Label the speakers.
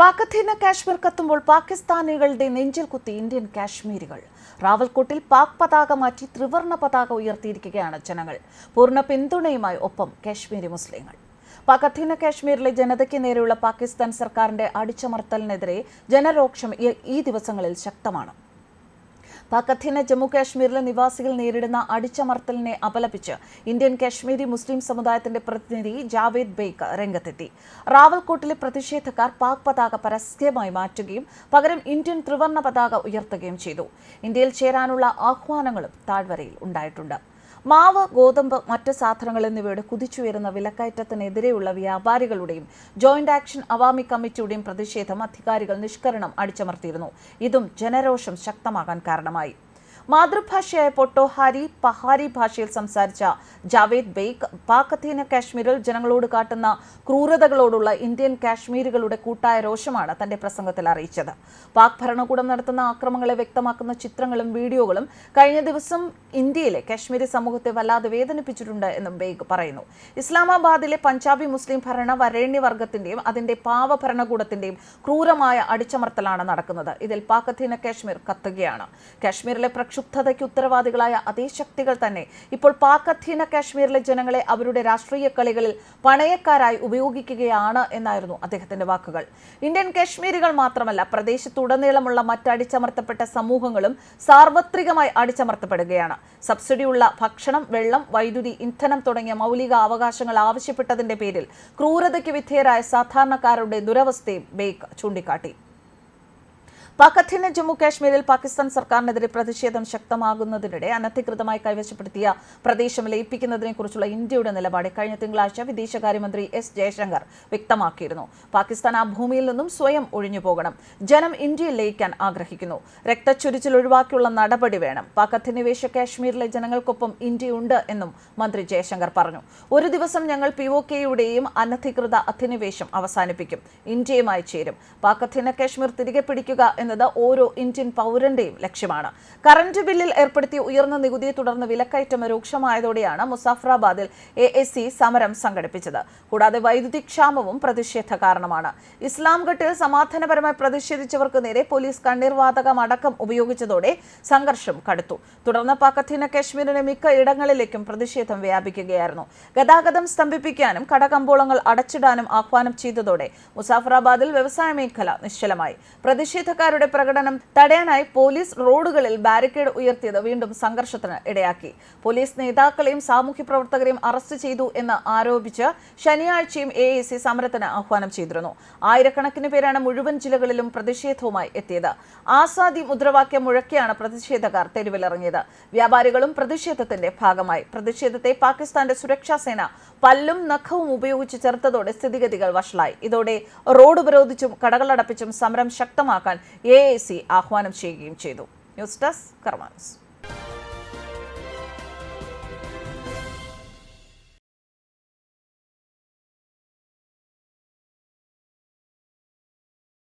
Speaker 1: പാക് കാശ്മീർ കത്തുമ്പോൾ പാകിസ്ഥാനികളുടെ നെഞ്ചിൽ കുത്തി ഇന്ത്യൻ കാശ്മീരികൾ. റാവൽകോട്ടിൽ പാക് പതാക മാറ്റി ത്രിവർണ പതാക ഉയർത്തിയിരിക്കുകയാണ് ജനങ്ങൾ. പൂർണ പിന്തുണയുമായി ഒപ്പം കാശ്മീരി മുസ്ലിങ്ങൾ. പാക് കാശ്മീരിലെ ജനതയ്ക്ക് നേരെയുള്ള പാകിസ്ഥാൻ സർക്കാരിന്റെ അടിച്ചമർത്തലിനെതിരെ ജനരോക്ഷം ഈ ദിവസങ്ങളിൽ ശക്തമാണ്. പാക് അധീന ജമ്മു കാശ്മീരിലെ നിവാസികൾ നേരിടുന്ന അടിച്ചമർത്തലിനെ അപലപിച്ച് ഇന്ത്യൻ കാശ്മീരി മുസ്ലിം സമുദായത്തിന്റെ പ്രതിനിധി ജാവേദ് ബെയ്ക്ക് രംഗത്തെത്തി. റാവൽകോട്ടിലെ പ്രതിഷേധക്കാർ പാക് പതാക പരസ്യമായി മാറ്റുകയും പകരം ഇന്ത്യൻ ത്രിവർണ പതാക ഉയർത്തുകയും ചെയ്തു. ഇന്ത്യയിൽ ചേരാനുള്ള ആഹ്വാനങ്ങളും താഴ്വരയിൽ ഉണ്ടായിട്ടുണ്ട്. മാവ് ഗോതമ്പ് മറ്റ് സാധനങ്ങൾ എന്നിവയുടെ കുതിച്ചുയരുന്ന വിലക്കയറ്റത്തിനെതിരെയുള്ള വ്യാപാരികളുടെയും ജോയിന്റ് ആക്ഷൻ അവാമി കമ്മിറ്റിയുടെയും പ്രതിഷേധം അധികാരികൾ നിഷ്കരണം അടിച്ചമർത്തിയിരുന്നു. ഇതും ജനരോഷം ശക്തമാകാൻ കാരണമായി. മാതൃഭാഷയായ പൊട്ടോഹാരി പഹാരി ഭാഷയിൽ സംസാരിച്ച ജാവേദ് ബെയ്ക്ക് പാക് അധീന കാശ്മീരിൽ ജനങ്ങളോട് കാട്ടുന്ന ക്രൂരതകളോടുള്ള ഇന്ത്യൻ കാശ്മീരികളുടെ കൂട്ടായ രോഷമാണ് തന്റെ പ്രസംഗത്തിൽ അറിയിച്ചത്. പാക് ഭരണകൂടം നടത്തുന്ന ആക്രമങ്ങളെ വ്യക്തമാക്കുന്ന ചിത്രങ്ങളും വീഡിയോകളും കഴിഞ്ഞ ദിവസം ഇന്ത്യയിലെ കാശ്മീരി സമൂഹത്തെ വല്ലാതെ വേദനിപ്പിച്ചിട്ടുണ്ട് എന്നും ബെയ്ഗ് പറയുന്നു. ഇസ്ലാമാബാദിലെ പഞ്ചാബി മുസ്ലിം ഭരണ വരേണ്യവർഗത്തിന്റെയും അതിന്റെ പാവ ഭരണകൂടത്തിന്റെയും ക്രൂരമായ അടിച്ചമർത്തലാണ് നടക്കുന്നത്. ഇതിൽ പാക് അധീന കാശ്മീർ കത്തുകയാണ്. കാശ്മീരിലെ പ്രക്ഷുബ്ധതയ്ക്ക് ഉത്തരവാദികളായ അതേ ശക്തികൾ തന്നെ. ഇപ്പോൾ പാക് അധീന കാശ്മീരിലെ ജനങ്ങളെ അവരുടെ രാഷ്ട്രീയ കളികളിൽ പണയക്കാരായി ഉപയോഗിക്കുകയാണ് എന്നായിരുന്നു അദ്ദേഹത്തിന്റെ വാക്കുകൾ. ഇന്ത്യൻ കാശ്മീരികൾ മാത്രമല്ല പ്രദേശത്തുടനീളമുള്ള മറ്റ് അടിച്ചമർത്തപ്പെട്ട സമൂഹങ്ങളും സാർവത്രികമായി അടിച്ചമർത്തപ്പെടുകയാണ്. സബ്സിഡിയുള്ള ഭക്ഷണം വെള്ളം വൈദ്യുതി ഇന്ധനം തുടങ്ങിയ മൗലിക അവകാശങ്ങൾ ആവശ്യപ്പെട്ടതിന്റെ പേരിൽ ക്രൂരതയ്ക്ക് വിധേയരായ സാധാരണക്കാരുടെ ദുരവസ്ഥയും ബേക്ക് ചൂണ്ടിക്കാട്ടി. പാക് അധീന ജമ്മു കാശ്മീരിൽ പാകിസ്ഥാൻ സർക്കാരിനെതിരെ പ്രതിഷേധം ശക്തമാകുന്നതിനിടെ അനധികൃതമായി കൈവശപ്പെടുത്തിയ പ്രദേശം ലയിപ്പിക്കുന്നതിനെക്കുറിച്ചുള്ള ഇന്ത്യയുടെ നിലപാട് കഴിഞ്ഞ തിങ്കളാഴ്ച വിദേശകാര്യമന്ത്രി എസ് ജയശങ്കർ വ്യക്തമാക്കിയിരുന്നു. പാകിസ്ഥാൻ ആ ഭൂമിയിൽ നിന്നും സ്വയം ഒഴിഞ്ഞു പോകണം. ജനം ഇന്ത്യയിൽ ലയിക്കാൻ ആഗ്രഹിക്കുന്നു. രക്തച്ചൊരിച്ചിൽ ഒഴിവാക്കിയുള്ള നടപടി വേണം. പാക് കാശ്മീരിലെ ജനങ്ങൾക്കൊപ്പം ഇന്ത്യയുണ്ട് എന്നും മന്ത്രി ജയശങ്കർ പറഞ്ഞു. ഒരു ദിവസം ഞങ്ങൾ പി ഒ കെയുടെയും അനധികൃത അധിനിവേശം അവസാനിപ്പിക്കും. ഇന്ത്യയുമായി ചേരും. പാക് അധീന കാശ്മീർ തിരികെ പിടിക്കുക എന്നത് ഓരോ ഇന്ത്യൻ പൗരന്റെയും ലക്ഷ്യമാണ്. കറന്റ് ബില്ലിൽ ഏർപ്പെടുത്തിയ ഉയർന്ന നികുതിയെ തുടർന്ന് വിലക്കയറ്റം രൂക്ഷമായതോടെയാണ് മുസാഫറാബാദിൽ എ എസ് സി സമരം സംഘടിപ്പിച്ചത്. കൂടാതെ വൈദ്യുതി ക്ഷാമവും പ്രതിഷേധ കാരണമാണ്. ഇസ്ലാം ഘട്ടിൽ സമാധാനപരമായി പ്രതിഷേധിച്ചവർക്ക് നേരെ പോലീസ് കണ്ണീർവാതകം അടക്കം ഉപയോഗിച്ചതോടെ സംഘർഷം കടുത്തു. തുടർന്ന് പാക്കത്തീന കശ്മീരിന് മിക്ക ഇടങ്ങളിലേക്കും പ്രതിഷേധം വ്യാപിക്കുകയായിരുന്നു. ഗതാഗതം സ്തംഭിപ്പിക്കാനും കടകമ്പോളങ്ങൾ അടച്ചിടാനും ആഹ്വാനം ചെയ്തതോടെ മുസാഫറാബാദിൽ വ്യവസായ മേഖല നിശ്ചലമായി. പ്രതിഷേധക്കാരുടെ പ്രകടനം തടയാനായി പോലീസ് റോഡുകളിൽ ബാരിക്കേഡ് ഉയർത്തിയത് വീണ്ടും സംഘർഷത്തിന് ഇടയാക്കി. പോലീസ് നേതാക്കളെയും സാമൂഹ്യ പ്രവർത്തകരെയും അറസ്റ്റ് ചെയ്തു എന്ന് ആരോപിച്ച് ശനിയാഴ്ചയും എ എ സി സമരത്തിന് ആഹ്വാനം ചെയ്തിരുന്നു. ആയിരക്കണക്കിന് പേരാണ് മുഴുവൻ ജില്ലകളിലും പ്രതിഷേധവുമായി എത്തിയത്. ആസാദി മുദ്രാവാക്യം മുഴക്കിയാണ് പ്രതിഷേധക്കാർ തെരുവിലിറങ്ങിയത്. വ്യാപാരികളും പ്രതിഷേധത്തിന്റെ ഭാഗമായി. പ്രതിഷേധത്തെ പാകിസ്ഥാന്റെ സുരക്ഷാ സേന പല്ലും നഖവും ഉപയോഗിച്ച് ചെറുത്തതോടെ സ്ഥിതിഗതികൾ വഷളായി. ഇതോടെ റോഡ് ഉപരോധിച്ചും കടകളടപ്പിച്ചും സമരം ശക്തമാക്കാൻ എ ആഹ്വാനം ചെയ്യുകയും ചെയ്തു. News desk കർമാൻസ്